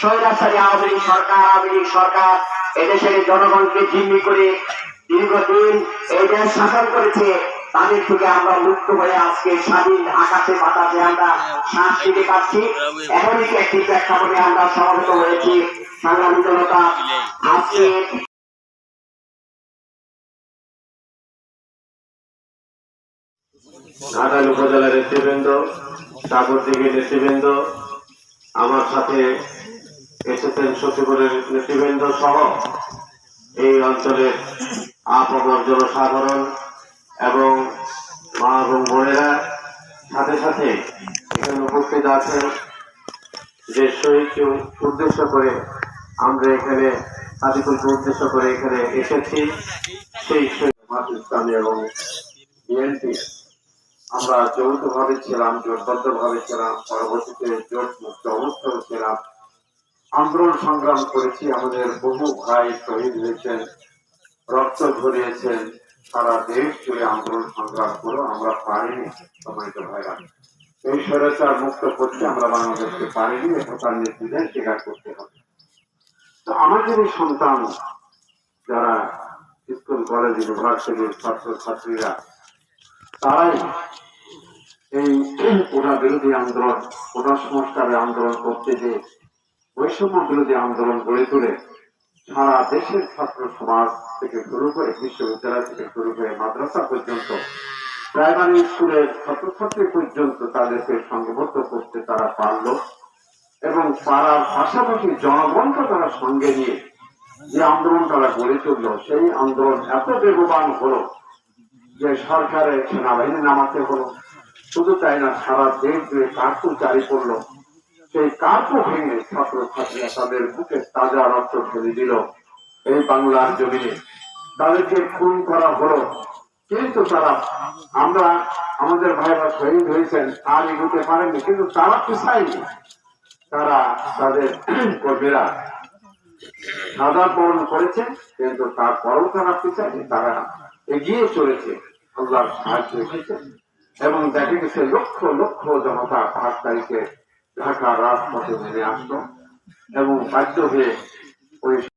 স্বৈরাচারী আওয়ামী লীগ সরকার, আওয়ামী লীগ সরকার এদেশের জনগণকে জিম্মি করে দীর্ঘদিন এই দেশ শাসন করেছে। তাদের থেকে আমরা মুক্ত হয়ে আজকে স্বাধীন আকাশে বাতাসে আমরা শ্বাস নিতে পারছি। এমনই একটি প্রেক্ষাপটে আমরা সমবেত হয়েছি। জনতা, আজকে ঘাটাল উপজেলার নেতৃবৃন্দ সাগর সাগরদিঘির নেতৃবৃন্দ, আমার সাথে এসেছেন সচিবের নেতৃবৃন্দ সহ এই অঞ্চলের আপমর জনসাধারণ এবং মা এবং বোনেরা। সাথে সাথে এখানে উপস্থিত আছেন যে শহীদকে উদ্দেশ্য করে আমরা এখানে হাজিপুরকে উদ্দেশ্য করে এখানে এসেছি। সেই শহীদ এবং বিএনপি। আমরা যৌথভাবে ছিলাম, জোটবদ্ধভাবে ছিলাম, পরবর্তীতে জোট মুক্ত অবস্থায় ছিলাম। আন্দোলন সংগ্রাম করেছি। আমাদের বহু ভাই শহীদ হয়েছেন, রক্ত ঝরিয়েছেন। সারা দেশ জুড়ে আন্দোলন সংগ্রাম করে, আমরা পারিনি সময়ত ভাইরা। এই স্বৈরাচার মুক্ত করতে আমরা বাংলাদেশকে পারিনি এটা তার স্বীকার করতে হবে। তো আমাদের এই সন্তান যারা স্কুল, কলেজ, ইউনিভার্সিটির ছাত্র ছাত্রীরা তারাই এই ওরা বিরোধী আন্দোলন ওরা সংস্কারের আন্দোলন করতে যে বৈষম্য বিরোধী আন্দোলন গড়ে তুলে সারা দেশের ছাত্র সমাজ থেকে শুরু করে বিশ্ববিদ্যালয় থেকে শুরু করে মাদ্রাসা পর্যন্ত, প্রাইমারি স্কুলের ছাত্রছাত্রী পর্যন্ত তাদেরকে সংঘবদ্ধ করতে তারা পারল এবং পাড়ার পাশাপাশি জনগণকে তারা সঙ্গে নিয়ে যে আন্দোলন তারা গড়ে তুললো, সেই আন্দোলন এত বেগবান হলো যে সরকারের সেনাবাহিনী নামাতে হলো। শুধু তাই না, সারা দেশ জুড়ে কার্পু জারি করল। সেই কার্পু ভেঙে ছাত্র ছাত্রীরা তাদের বুকে তাজা রক্ত ফেলে দিল এই বাংলার জমিনে। তাদেরকে খুন করা হলো। কিন্তু তারা, আমরা আমাদের ভাইরা শহীদ হয়েছেন, আর এগোতে পারেননি, কিন্তু তারা পিছায়নি তারা তাদের কর্মীরা সাদা বরণ করেছে, কিন্তু তারপরও তারা পিছায়নি তারা এগিয়ে চলেছে, আল্লাহর সাহায্য এবং দেখা গেছে লক্ষ লক্ষ জনতা পাঁচ তারিখে ঢাকা রাজপথে নেমে আসলো এবং বাধ্য হয়ে ওই